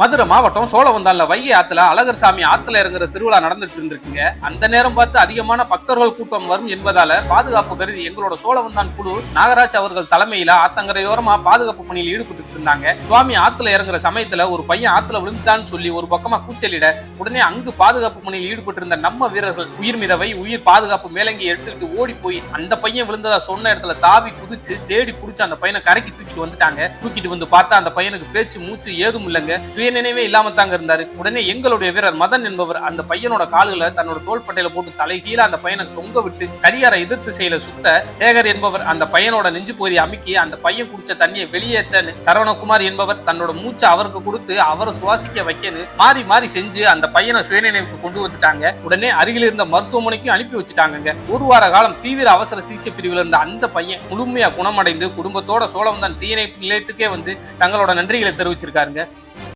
மதுரை மாவட்டம் சோழவந்தான்ல வைகை ஆத்துல அழகர் சாமி ஆத்துல இறங்குற திருவிழா நடந்துட்டு இருந்திருக்குங்க. அந்த நேரம் பார்த்து அதிகமான பக்தர்கள் கூட்டம் வரும் என்பதால பாதுகாப்பு கருதி எங்களோட சோழவந்தான் குழு நாகராஜ் அவர்கள் தலைமையில ஆத்தங்கரையோரமா பாதுகாப்பு பணியில் ஈடுபட்டு இருந்தாங்க. சுவாமி ஆத்துல இறங்குற சமயத்துல ஒரு பையன் ஆத்துல விழுந்துட்டான்னு சொல்லி ஒரு பக்கமா கூச்சலிட உடனே அங்கு பாதுகாப்பு பணியில் ஈடுபட்டு இருந்த நம்ம வீரர்கள் உயிர் மிதவை உயிர் பாதுகாப்பு மேலங்கி எடுத்துட்டு ஓடி போய் அந்த பையன் விழுந்ததா சொன்ன இடத்துல தாவி குதிச்சு தேடி புடிச்சு அந்த பையனை கரைக்கு தூக்கிட்டு வந்துட்டாங்க. தூக்கிட்டு வந்து பார்த்தா அந்த பையனுக்கு பேச்சு மூச்சு ஏதும் இல்லைங்க. சுயநினைவே இல்லாம தாங்க இருந்தாரு. உடனே எங்களுடைய வீரர் மதன் என்பவர் அந்த பையனோட கால்களை தன்னோட தோள்பட்டையில போட்டு தலைகீழ அந்த பையனை தொங்க விட்டு கரியாரை எதிர்த்து செய்யல சுத்த சேகர் என்பவர் அந்த பையனோட நெஞ்சு பகுதியை அமுக்கி அந்த பையன் குடிச்ச தண்ணியை வெளியேற்ற சரவணகுமார் என்பவர் தன்னோட மூச்சை அவருக்கு கொடுத்து அவரை சுவாசிக்க வைக்கன்னு மாறி மாறி செஞ்சு அந்த பையனை சுயநினைவுக்கு கொண்டு வந்துட்டாங்க. உடனே அருகில் இருந்த மருத்துவமனைக்கும் அனுப்பி வச்சுட்டாங்கங்க. ஒரு வார காலம் தீவிர அவசர சிகிச்சை பிரிவில் இருந்த அந்த பையன் முழுமையா குணமடைந்து குடும்பத்தோட சோழம்தான் தீயணைப்பு நிலையத்துக்கே வந்து தங்களோட நன்றிகளை தெரிவிச்சிருக்காருங்க.